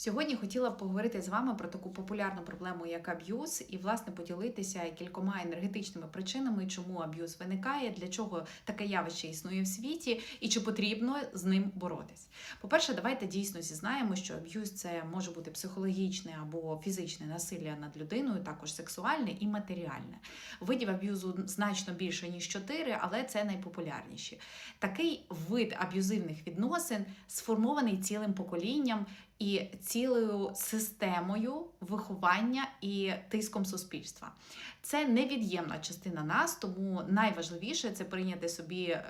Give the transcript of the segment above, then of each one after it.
Сьогодні хотіла б поговорити з вами про таку популярну проблему, як аб'юз, і власне поділитися кількома енергетичними причинами, чому аб'юз виникає, для чого таке явище існує в світі, і чи потрібно з ним боротись. По-перше, давайте дійсно зізнаємо, що аб'юз це може бути психологічне або фізичне насилля над людиною, також сексуальне і матеріальне. Видів аб'юзу значно більше ніж чотири, але це найпопулярніші. Такий вид аб'юзивних відносин сформований цілим поколінням і цілою системою виховання і тиском суспільства. Це невід'ємна частина нас, тому найважливіше це прийняти собі е,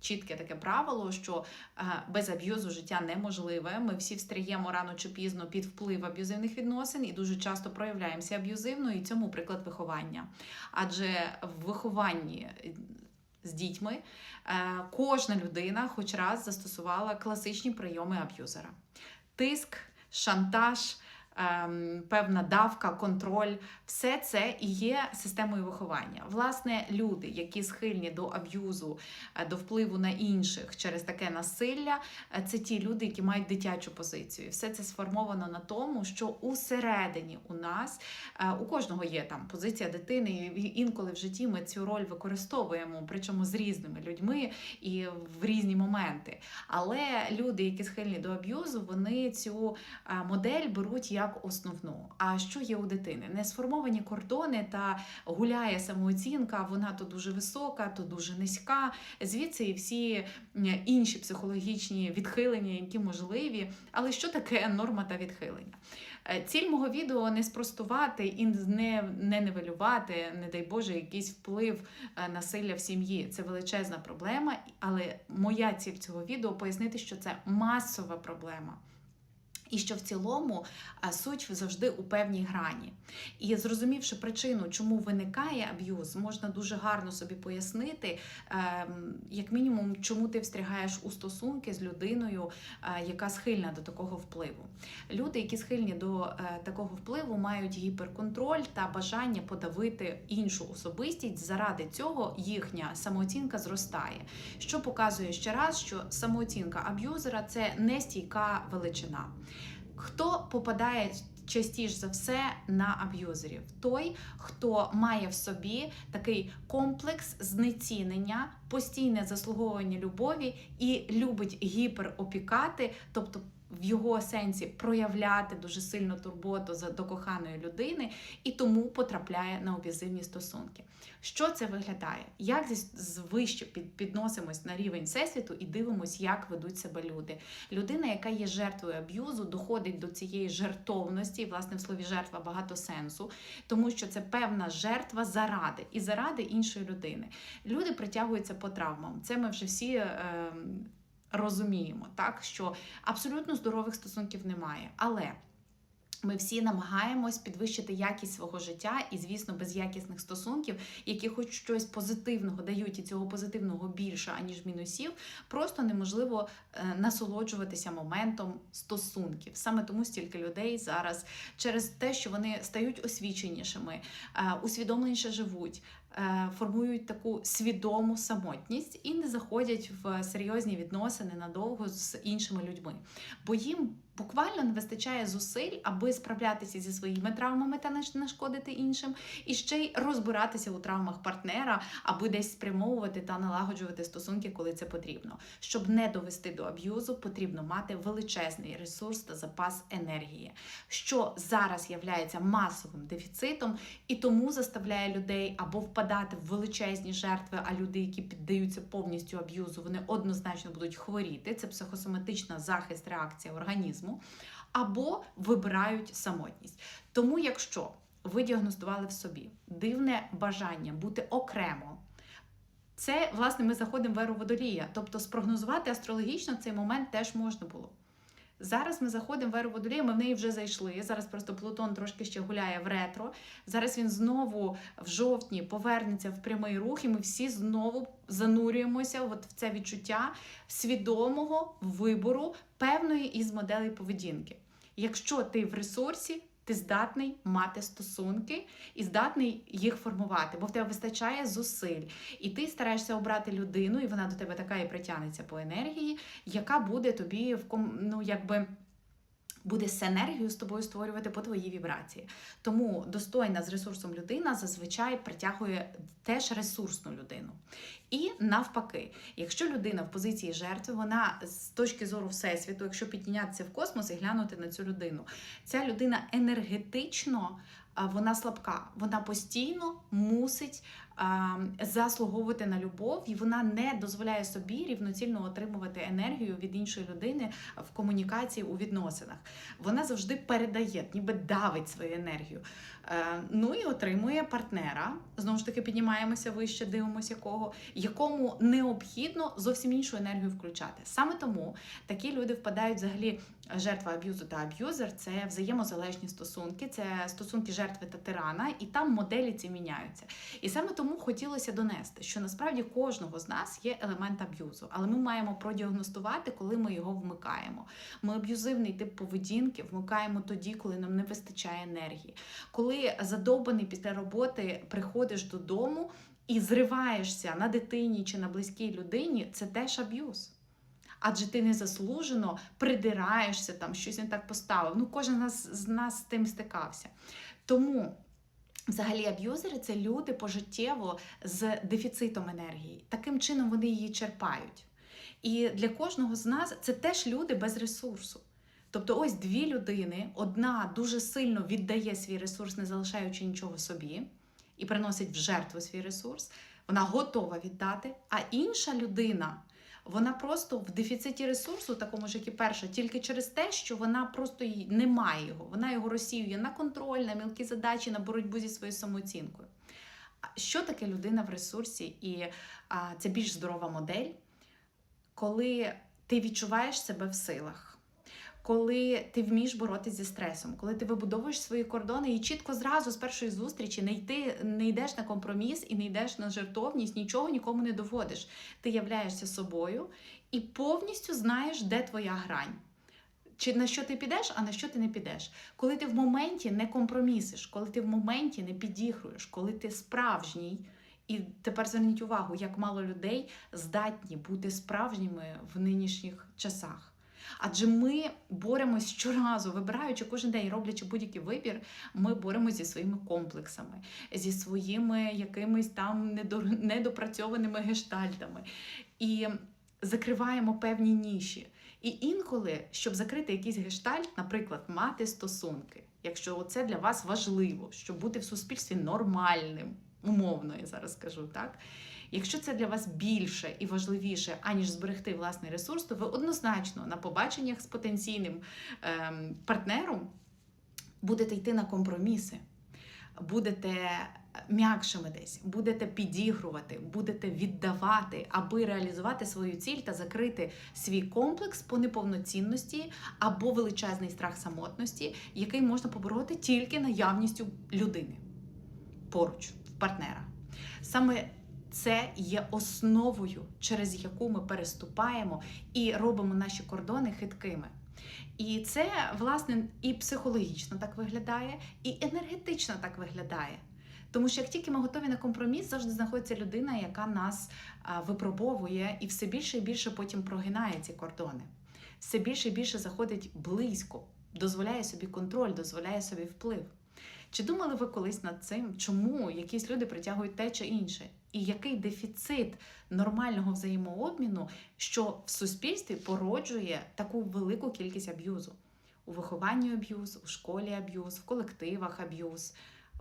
чітке таке правило, що е, без аб'юзу життя неможливе. Ми всі встаємо рано чи пізно під вплив аб'юзивних відносин і дуже часто проявляємося аб'юзивно, і цьому приклад виховання. Адже в вихованні. З дітьми е, кожна людина хоч раз застосувала класичні прийоми аб'юзера тиск, шантаж, певна давка, контроль все це і є системою виховання. Власне, люди, які схильні до аб'юзу, е, до впливу на інших через таке насилля, е, це ті люди, які мають дитячу позицію. Все це сформовано на тому, що усередині у нас е, у кожного є там позиція дитини, і інколи в житті ми цю роль використовуємо, причому з різними людьми і в різні моменти. Але люди, які схильні до аб'юзу, вони цю модель беруть як основну. А що є у дитини? Не сформовані кордони та гуляє самооцінка, вона то дуже висока, то дуже низька. Звідси і всі інші психологічні відхилення, які можливі. Але що таке норма та відхилення? Е, ціль мого відео не спростувати і не не нивелювати, не дай Боже, якийсь вплив е, насилля в сім'ї. Це величезна проблема, але моя ціль цього відео пояснити, що це масова проблема. І що в цілому суть завжди у певній грані. І зрозумівши причину, чому виникає аб'юз, можна дуже гарно собі пояснити, ем, як мінімум, чому ти встрягаєш у стосунки з людиною, яка схильна до такого впливу. Люди, які схильні до е, такого впливу, мають гіперконтроль та бажання подавити іншу особистість. Заради цього їхня самооцінка зростає. Що показує ще раз, що самооцінка аб'юзера це не стійка величина. Хто попадає частіше за все на аб'юзерів? Той, хто має в собі такий комплекс знецінення, постійне заслуговування любові і любить гіперопікати, тобто в його сенсі проявляти дуже сильно турботу до коханої людини і тому потрапляє на об'язивні стосунки. Що це виглядає? Як вище підносимось на рівень всесвіту і дивимось, як ведуть себе люди. Людина, яка є жертвою аб'юзу, доходить до цієї жертовності, і власне в слові жертва багато сенсу, тому що це певна жертва заради і заради іншої людини. Люди притягуються по травмам. Це ми вже всі. Е, розуміємо, так що абсолютно здорових стосунків немає. Але ми всі намагаємось підвищити якість свого життя, і, звісно, без якісних стосунків, які хоч щось позитивного дають, і цього позитивного більше, аніж мінусів, просто неможливо е, насолоджуватися моментом стосунків. Саме тому стільки людей зараз через те, що вони стають освіченішими, е, усвідомленіше живуть, Е, формують таку свідому самотність і не заходять в серйозні відносини надовго з іншими людьми. Бо їм буквально не вистачає зусиль, аби справлятися зі своїми травмами та не нашкодити іншим, і ще й розбиратися у травмах партнера, аби десь спрямовувати та налагоджувати стосунки, коли це потрібно. Щоб не довести до аб'юзу, потрібно мати величезний ресурс та запас енергії, що зараз являється масовим дефіцитом і тому заставляє людей або впадати в величезні жертви, а люди, які піддаються повністю аб'юзу, вони однозначно будуть хворіти. Це психосоматична захист, реакція організму, або вибирають самотність. Тому, якщо ви діагностували в собі дивне бажання бути окремо. Це, власне, ми заходимо в еру водолія. Тобто спрогнозувати астрологічно цей момент теж можна було. Зараз ми заходимо в еру водолія, ми в неї вже зайшли. Зараз просто Плутон трошки ще гуляє в ретро. Зараз він знову в жовтні повернеться в прямий рух, і ми всі знову занурюємося от в це відчуття свідомого вибору певної із моделей поведінки. Якщо ти в ресурсі, ти здатний мати стосунки і здатний їх формувати, бо в тебе вистачає зусиль. І ти стараєшся обрати людину, і вона до тебе така і притягнеться по енергії, яка буде тобі в ну, якби буде синергію з тобою створювати по твоїй вібрації. Тому достойна з ресурсом людина зазвичай притягує теж ресурсну людину. І навпаки, якщо людина в позиції жертви, вона з точки зору всесвіту, якщо піднятися в космос і глянути на цю людину, ця людина енергетично. Вона слабка, вона постійно мусить заслуговувати на любов, і вона не дозволяє собі рівноцільно отримувати енергію від іншої людини в комунікації у відносинах. Вона завжди передає, ніби давить свою енергію. Е, ну і отримує партнера. Знову ж таки, піднімаємося вище, дивимося якого, якому необхідно зовсім іншу енергію включати. Саме тому такі люди впадають взагалі жертва аб'юзу та аб'юзер це взаємозалежні стосунки, це стосунки жертви та тирана, і там моделі ці міняються. І саме тому хотілося донести, що насправді кожного з нас є елемент аб'юзу, але ми маємо продіагностувати, коли ми його вмикаємо. Ми аб'юзивний тип поведінки вмикаємо тоді, коли нам не вистачає енергії. Коли задовбаний після роботи приходиш додому і зриваєшся на дитині чи на близькій людині, це теж аб'юз. Адже ти незаслужено придираєшся, там щось не так поставив. Ну, кожен з нас, з нас з тим стикався. Тому. Взагалі, аб'юзери це люди пожиттєво з дефіцитом енергії. Таким чином вони її черпають. І для кожного з нас це теж люди без ресурсу. Тобто, ось дві людини: одна дуже сильно віддає свій ресурс, не залишаючи нічого собі, і приносить в жертву свій ресурс. Вона готова віддати, а інша людина. Вона просто в дефіциті ресурсу, такому ж як і перша, тільки через те, що вона просто не має його. Вона його розсіює на контроль, на мілкі задачі, на боротьбу зі своєю самооцінкою. Що таке людина в ресурсі? І а, це більш здорова модель, коли ти відчуваєш себе в силах. Коли ти вмієш боротися зі стресом, коли ти вибудовуєш свої кордони і чітко зразу з першої зустрічі не йти, не йдеш на компроміс і не йдеш на жертовність, нічого нікому не доводиш. Ти являєшся собою і повністю знаєш, де твоя грань. Чи на що ти підеш, а на що ти не підеш. Коли ти в моменті не компромісиш, коли ти в моменті не підігруєш, коли ти справжній. І тепер зверніть увагу, як мало людей здатні бути справжніми в нинішніх часах. Адже ми боремось щоразу, вибираючи кожен день, роблячи будь-який вибір, ми боремося зі своїми комплексами, зі своїми якимись там недо- недопрацьованими гештальтами і закриваємо певні ніші. І інколи, щоб закрити якийсь гештальт, наприклад, мати стосунки, якщо це для вас важливо, щоб бути в суспільстві нормальним, умовно, я зараз скажу так. Якщо це для вас більше і важливіше, аніж зберегти власний ресурс, то ви однозначно на побаченнях з потенційним ем, партнером будете йти на компроміси, будете м'якшими десь, будете підігрувати, будете віддавати, аби реалізувати свою ціль та закрити свій комплекс по неповноцінності або величезний страх самотності, який можна побороти тільки наявністю людини поруч, партнера. Саме це є основою, через яку ми переступаємо і робимо наші кордони хиткими. І це, власне, і психологічно так виглядає, і енергетично так виглядає. Тому що як тільки ми готові на компроміс, завжди знаходиться людина, яка нас випробовує, і все більше і більше потім прогинає ці кордони. Все більше і більше заходить близько, дозволяє собі контроль, дозволяє собі вплив. Чи думали ви колись над цим, чому якісь люди притягують те чи інше? І який дефіцит нормального взаємообміну, що в суспільстві породжує таку велику кількість аб'юзу? У вихованні аб'юз, у школі аб'юз, в колективах аб'юз,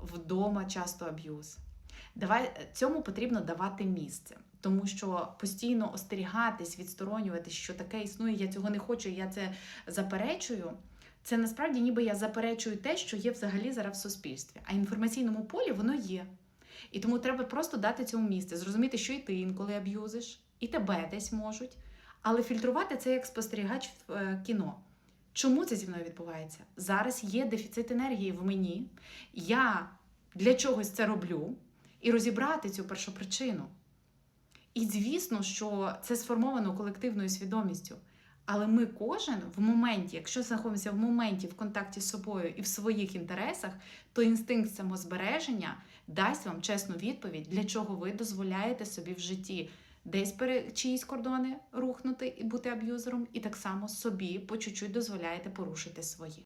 вдома часто аб'юз. Давай цьому потрібно давати місце, тому що постійно остерігатись, відсторонюватись, що таке існує, я цього не хочу, я це заперечую. Це насправді ніби я заперечую те, що є взагалі зараз в суспільстві. А інформаційному полі воно є. І тому треба просто дати цьому місце, зрозуміти, що і ти інколи аб'юзиш, і тебе десь можуть. Але фільтрувати це як спостерігач в е, кіно. Чому це зі мною відбувається? Зараз є дефіцит енергії в мені. Я для чогось це роблю і розібрати цю першопричину. І звісно, що це сформовано колективною свідомістю. Але ми кожен в моменті, якщо знаходимося в моменті в контакті з собою і в своїх інтересах, то інстинкт самозбереження дасть вам чесну відповідь, для чого ви дозволяєте собі в житті десь пере чиїсь кордони рухнути і бути аб'юзером, і так само собі по чуть-чуть дозволяєте порушити свої.